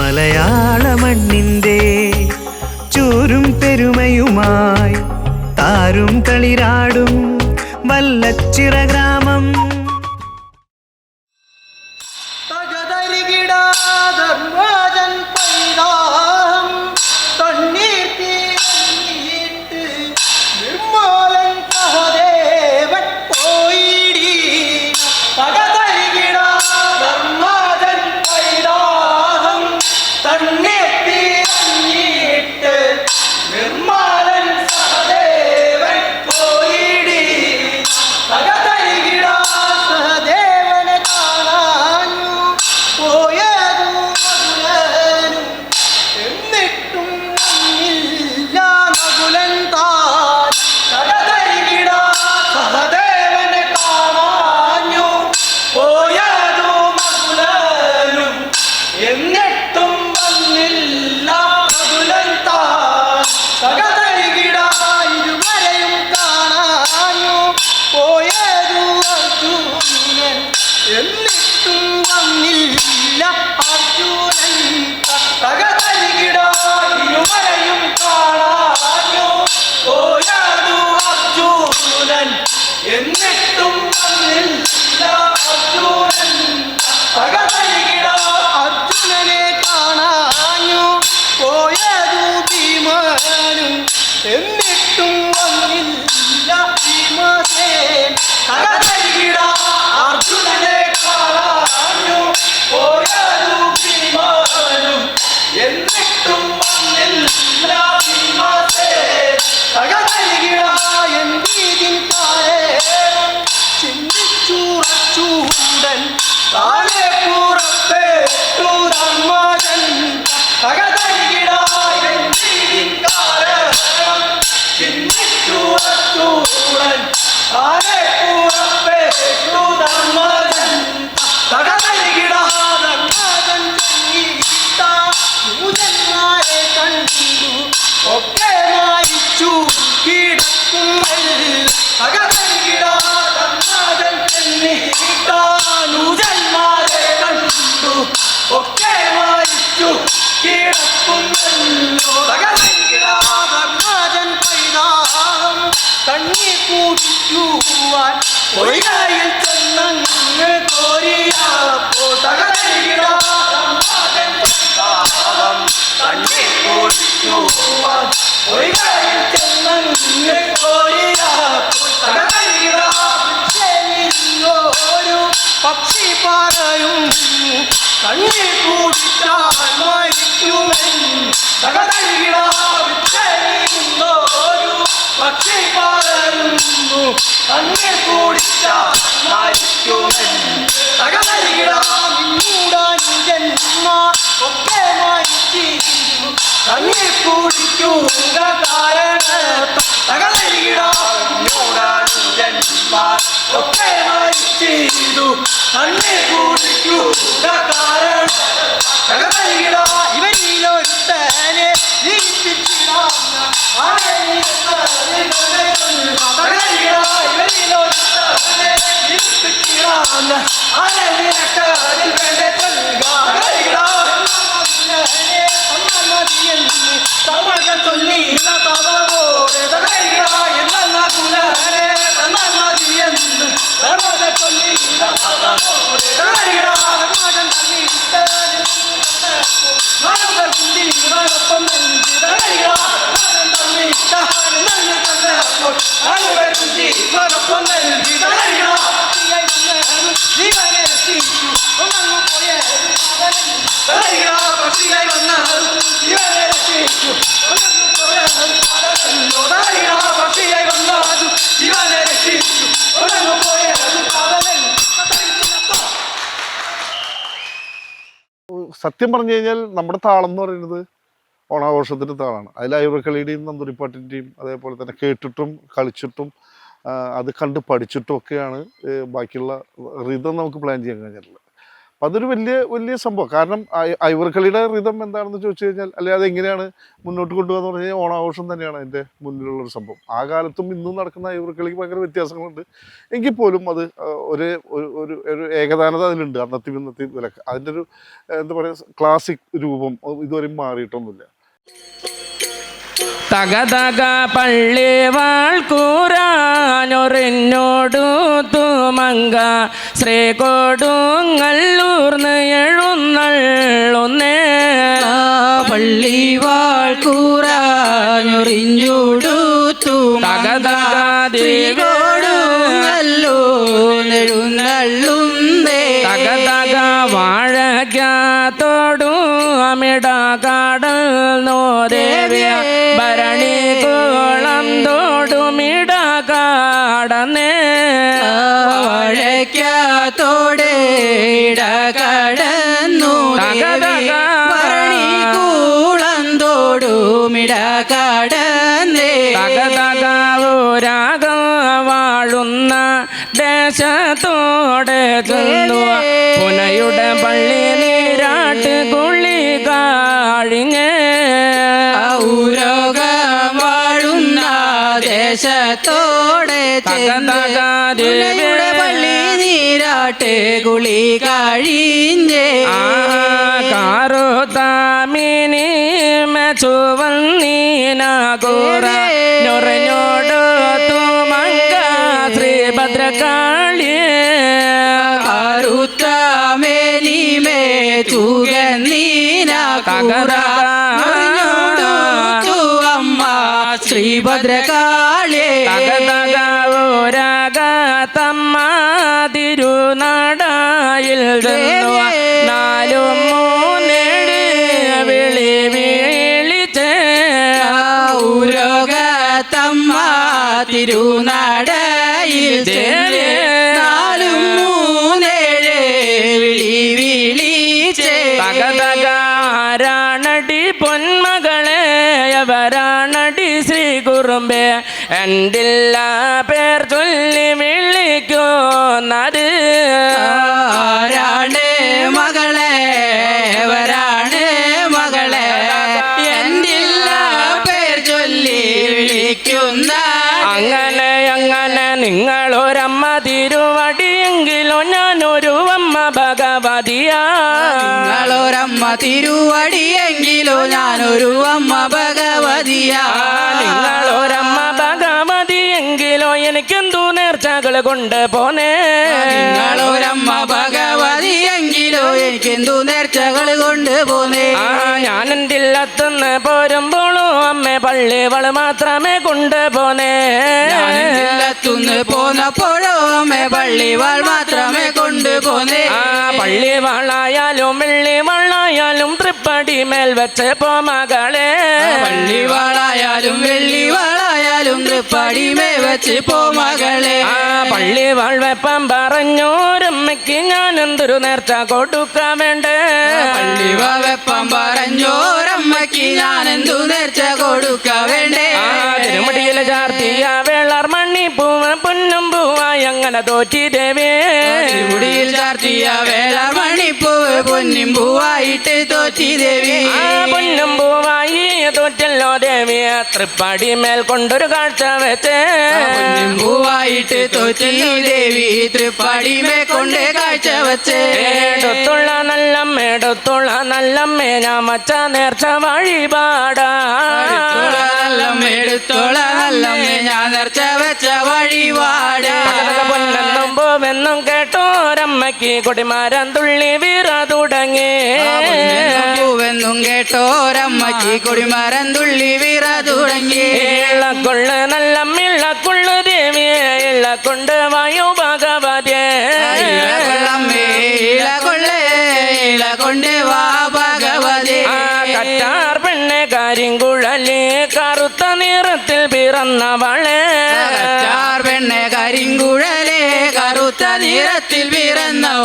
മലയാള മണ്ണിന്റെ ചൂരും പെരുമയുമായി താരും കളിരാടും വല്ലച്ചിറ വന്നില്ല. ചെന്നങ്ങ് കോരിയാപ്പോ തകതരികിടാ ധർമ്മജൻ പൈതാഹം കണ്ണി കൂടിക്കുവാൻ പൊയ്കയിൽ ചെന്നങ്ങ് ഒരു പക്ഷി പറയും കണ്ണി കൂടിച്ചാൽ മരിക്കുമെന്ന് തകതയിടാ ഒരു പക്ഷി പറയുന്നു കണ്ണീർ കുടിച്ചാൽ മരിക്കുമെന്ന് തകതരികിടാ ജന്മ ഒക്കെ മരിച്ചിരുന്നു കണ്ണീർ കുടിക്കുക കാരണം തകതരികിടാ ജന്മ ഒക്കെ മരിച്ചിരുന്നു കണ്ണീർ കുടിക്കുക കാരണം തകതരികിടാ ഇവരിലൊരുത്തനെ ജീവിപ്പിച്ചിടാവുന്ന സത്യം പറഞ്ഞു കഴിഞ്ഞാൽ നമ്മുടെ താളം എന്ന് പറയുന്നത് ഓണാഘോഷത്തിന്റെ താളാണ്. അതിൽ ഐവക്കളിയുടെയും നന്ദുരിപ്പാട്ടിന്റെയും അതേപോലെ തന്നെ കേട്ടിട്ടും കളിച്ചിട്ടും അത് കണ്ട് പഠിച്ചിട്ടും ഒക്കെയാണ് ബാക്കിയുള്ള റിതം നമുക്ക് പ്ലാൻ ചെയ്യാൻ കഴിഞ്ഞിട്ടുള്ളത്. അപ്പം അതൊരു വലിയ വലിയ സംഭവം. കാരണം ഐവർക്കളിയുടെ റിതം എന്താണെന്ന് ചോദിച്ചു കഴിഞ്ഞാൽ അല്ലെങ്കിൽ അത് എങ്ങനെയാണ് മുന്നോട്ട് കൊണ്ടുപോകാന്ന് പറഞ്ഞു കഴിഞ്ഞാൽ ഓണാഘോഷം തന്നെയാണ് അതിന്റെ മുന്നിലുള്ള ഒരു സംഭവം. ആ കാലത്തും ഇന്നും നടക്കുന്ന ഐവർക്കളിക്ക് ഭയങ്കര വ്യത്യാസങ്ങളുണ്ട്. എങ്കിൽ പോലും അത് ഒരേ ഒരു- ഒരു ഏകദാനത അതിലുണ്ട്. അന്നത്തെയും ഇന്നത്തെയും വിലക്ക്. അതിന്റെ ഒരു എന്താ പറയുക ക്ലാസിക് രൂപം ഇതുവരെ ഇതുവരെയും മാറിയിട്ടൊന്നുമില്ല. തകതക പള്ളി വാൾക്കൂറാനൊറിഞ്ഞോടു തുമങ്ക. ശ്രീ കൊടുങ്ങല്ലൂർന്ന് വാഴുന്ന ദേശത്തോടെ ചെന്നു പുനയുടെ പള്ളി നീരാട്ട് കുളി കാഴിഞ്ഞേ ഔരോഗം വാഴുന്ന ദേശത്തോടെ പള്ളി നീരാട്ട് കുളി കാഴിഞ്ഞ് കാറോ താമിനി കൂറ. ഞൊറഞ്ഞോടു ശ്രീഭദ്രകാളിയേ. കറുത്തമേനിമേ ചൂകന്നീന അമ്മ ശ്രീഭദ്രകാളേ തകതകോരാകത്തമ്മ തിരുനാടായിൽ നാലും മൂന്നേഴ് വിളി വിളിച്ചേ ഔരോഗത്തമ്മ തിരുനാടയിൽ എന്തില്ല പേർ ചൊല്ലി വിളിക്കുന്നത്. ആരാണ് മകളെ? വരാണ് മകളെ? എന്തില്ല പേർ ചൊല്ലി വിളിക്കുന്ന അങ്ങനെ അങ്ങനെ നിങ്ങളൊരമ്മ തിരുവടിയെങ്കിലോ ഞാനൊരു അമ്മ ഭഗവതിയാ. നിങ്ങളൊരമ്മ തിരുവടിയെങ്കിലോ ഞാനൊരു അമ്മ ഭഗവതിയാ. കൊണ്ട് പോനെ നിങ്ങളൊരമ്മ ഭഗവതിയെങ്കിലോ എനിക്കെന്തു നേർച്ചകൾ കൊണ്ട് പോനേ ആ ഇല്ലത്തുനിന്ന് പോരുമ്പോഴും അമ്മ പള്ളിവൾ മാത്രമേ കൊണ്ടുപോന്നേ ത്തുന്ന് പോന്നപ്പോഴോ അമ്മ പള്ളിവൾ മാത്രമേ കൊണ്ടുപോന്നേ ആ പള്ളി വളായാലും വെള്ളി വളായാലും തൃപ്പടി മേൽ വെച്ച് പോ മകളെ. പള്ളിവാളായാലും തൃപ്പടി മേൽ വെച്ച് പോ മകളെ. ആ പള്ളി വാൾവെപ്പം പറഞ്ഞോരമ്മയ്ക്ക് ഞാൻ എന്തൊരു നേർച്ച കൊടുക്കാൻ വേണ്ടേ? പള്ളി വാൾവെപ്പം പറഞ്ഞോരമ്മയ്ക്ക് ഞാൻ എന്തു നേർച്ച കൊടുക്കാൻ വേണ്ടേ? തിരുമുടിയിൽ ചാർത്തിയ പൂവായി അങ്ങനെ തോറ്റി ദേവേ. മുടിയിൽ ചാർത്തിയ വേള മണിപ്പൂവ് പൊന്നിൻ പൂവായിട്ട് തോറ്റി ദേവി. ആ പൊന്നും പൂവായി തോറ്റല്ലോ ദേവിയ തൃപ്പാടി മേൽ കൊണ്ടൊരു കാഴ്ച വെച്ചേ. പൂവായിട്ട് തോറ്റി ദേവി തൃപ്പാടി മേൽ കൊണ്ട് കാഴ്ച വച്ചേ. എടുത്തുള്ള നല്ലമ്മ എടുത്തുള്ള നല്ലമ്മേ ഞാൻ മച്ച നേർച്ച വഴിപാടാ എടുത്തോള നല്ലമ്മ ഞാൻ നേർച്ച വെച്ച വഴിപാട് പൊന്നെന്നും പോവെന്നും കേട്ടോരമ്മയ്ക്ക് കൊടിമാരം തുള്ളി വീറ തുടങ്ങി. പൂവെന്നും കേട്ടോരമ്മക്ക് കൊടിമാരന്തുള്ളി തുള്ളി വീറ തുടങ്ങി. ഇളക്കൊള്ളു നല്ല ഇളക്കൊള്ളു ദേവിയെ ഇളക്കൊണ്ട് വായു ഇളകൊള്ളമ്മേ ഇളകൊള്ളേ ഇളകൊണ്ട് വാ ഭഗവതി. കറ്റാർ പെണ്ണെ കരിങ്കുഴലി കറുത്ത നിറത്തിൽ പിറന്നവളെ. കറ്റാർ പെണ്ണെ കരിങ്കുഴലേ കറുത്ത നിറത്തിൽ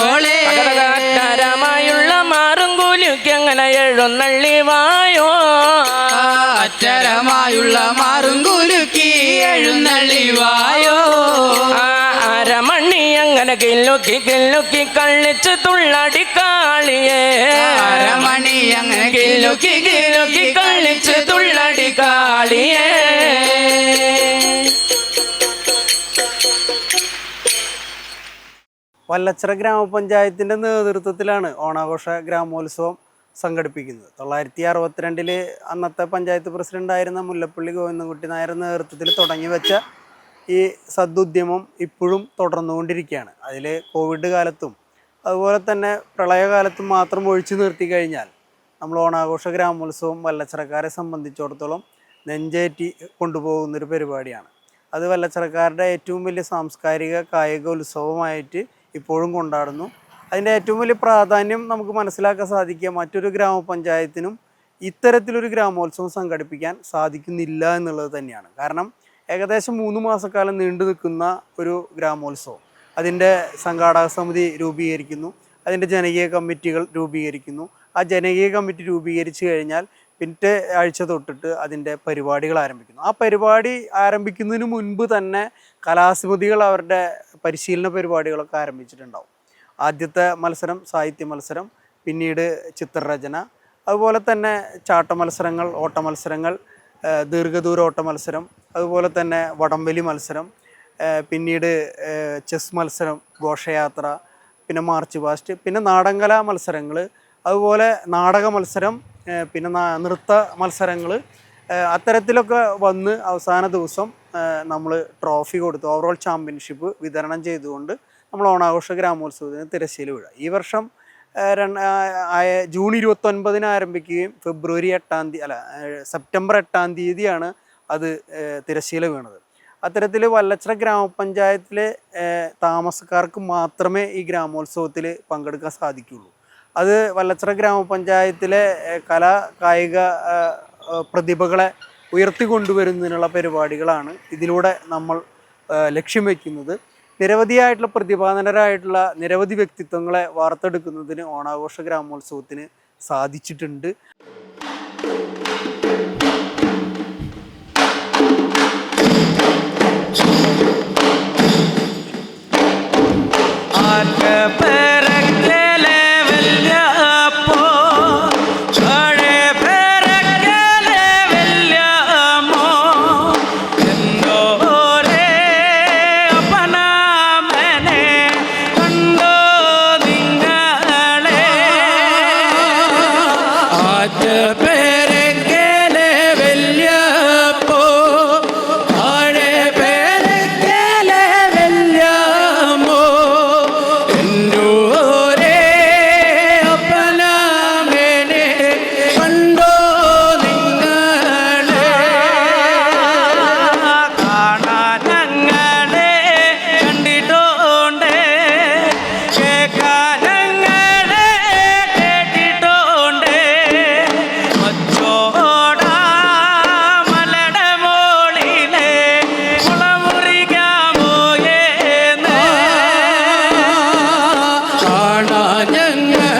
ഓളെ. കരമായുള്ള മാറും കൂലിക്ക് അങ്ങനെ എഴുന്നള്ളി വായോ? അച്ചരമായുള്ള മാറും കുലുക്കി എഴുന്നള്ളി വായോ. അരമണ്ണി അരമണി അങ്ങനെ കില്ലുക്കി കില്ലുക്കി കള്ളിച്ച് തുള്ളടി കാളിയേ. അരമണി അങ്ങനെ കിലുക്കി കിലുക്കി കള്ളിച്ച് തുള്ളടി വല്ലച്ചിറ ഗ്രാമപഞ്ചായത്തിന്റെ നേതൃത്വത്തിലാണ് ഓണാഘോഷ ഗ്രാമോത്സവം സംഘടിപ്പിക്കുന്നത്. തൊള്ളായിരത്തി അറുപത്തിരണ്ടിൽ അന്നത്തെ പഞ്ചായത്ത് പ്രസിഡന്റായിരുന്ന മുല്ലപ്പള്ളി ഗോവിന്ദൻകുട്ടി നായർ നേതൃത്വത്തിൽ തുടങ്ങി വെച്ച ഈ സദ്ദുദ്യമം ഇപ്പോഴും തുടർന്നുകൊണ്ടിരിക്കുകയാണ്. അതിൽ കോവിഡ് കാലത്തും അതുപോലെ തന്നെ പ്രളയകാലത്തും മാത്രം ഒഴിച്ചു നിർത്തി കഴിഞ്ഞാൽ നമ്മൾ ഓണാഘോഷ ഗ്രാമോത്സവം വല്ലച്ചിറക്കാരെ സംബന്ധിച്ചിടത്തോളം നെഞ്ചേറ്റി കൊണ്ടുപോകുന്നൊരു പരിപാടിയാണ്. അത് വല്ലച്ചിറക്കാരുടെ ഏറ്റവും വലിയ സാംസ്കാരിക കായിക ഉത്സവമായിട്ട് ഇപ്പോഴും കൊണ്ടാടുന്നു. അതിന്റെ ഏറ്റവും വലിയ പ്രാധാന്യം നമുക്ക് മനസ്സിലാക്കാൻ സാധിക്കുക മറ്റൊരു ഗ്രാമപഞ്ചായത്തിനും ഇത്തരത്തിലൊരു ഗ്രാമോത്സവം സംഘടിപ്പിക്കാൻ സാധിക്കുന്നില്ല എന്നുള്ളത് തന്നെയാണ്. കാരണം ഏകദേശം മൂന്ന് മാസക്കാലം നീണ്ടു നിൽക്കുന്ന ഒരു ഗ്രാമോത്സവം. അതിന്റെ സംഘാടക സമിതി രൂപീകരിക്കുന്നു. അതിന്റെ ജനകീയ കമ്മിറ്റികൾ രൂപീകരിക്കുന്നു. ആ ജനകീയ കമ്മിറ്റി രൂപീകരിച്ചു കഴിഞ്ഞാൽ പിറ്റേ ആഴ്ച തൊട്ടിട്ട് അതിന്റെ പരിപാടികൾ ആരംഭിക്കുന്നു. ആ പരിപാടി ആരംഭിക്കുന്നതിന് മുൻപ് തന്നെ കലാസമിതികൾ അവരുടെ പരിശീലന പരിപാടികളൊക്കെ ആരംഭിച്ചിട്ടുണ്ടാവും. ആദ്യത്തെ മത്സരം സാഹിത്യ മത്സരം പിന്നീട് ചിത്രരചന അതുപോലെ തന്നെ ചാട്ട മത്സരങ്ങൾ ഓട്ട മത്സരങ്ങൾ ദീർഘദൂര ഓട്ട മത്സരം അതുപോലെ തന്നെ വടംവലി മത്സരം പിന്നീട് ചെസ് മത്സരം ഘോഷയാത്ര പിന്നെ മാർച്ച് പാസ്റ്റ് പിന്നെ നാടൻകലാ മത്സരങ്ങൾ അതുപോലെ നാടക മത്സരം പിന്നെ നൃത്ത മത്സരങ്ങൾ അത്തരത്തിലൊക്കെ വന്ന് അവസാന ദിവസം നമ്മൾ ട്രോഫി കൊടുത്തു. ഓവറോൾ ചാമ്പ്യൻഷിപ്പ് വിതരണം ചെയ്തുകൊണ്ട് നമ്മൾ ഓണാഘോഷ ഗ്രാമോത്സവത്തിന് തിരശ്ശീല വീഴുക ഈ വർഷം ആയ- ജൂൺ ഇരുപത്തൊൻപതിന് ആരംഭിക്കുകയും ഫെബ്രുവരി എട്ടാം തീയതി അല്ല സെപ്റ്റംബർ എട്ടാം തീയതിയാണ് അത് തിരശ്ശീല വീണത്. അത്തരത്തിൽ വല്ലച്ചിറ ഗ്രാമപഞ്ചായത്തിലെ താമസക്കാർക്ക് മാത്രമേ ഈ ഗ്രാമോത്സവത്തിൽ പങ്കെടുക്കാൻ സാധിക്കുകയുള്ളൂ അത് വല്ലച്ചിറ ഗ്രാമപഞ്ചായത്തിലെ കലാ കായിക പ്രതിഭകളെ ഉയർത്തിക്കൊണ്ടുവരുന്നതിനുള്ള പരിപാടികളാണ് ഇതിലൂടെ നമ്മൾ ലക്ഷ്യം വയ്ക്കുന്നത് നിരവധിയായിട്ടുള്ള പ്രതിഭാനരായിട്ടുള്ള നിരവധി വ്യക്തിത്വങ്ങളെ വാർത്തെടുക്കുന്നതിന് ഓണാഘോഷ ഗ്രാമോത്സവത്തിന് സാധിച്ചിട്ടുണ്ട്. ആത്മ Ananya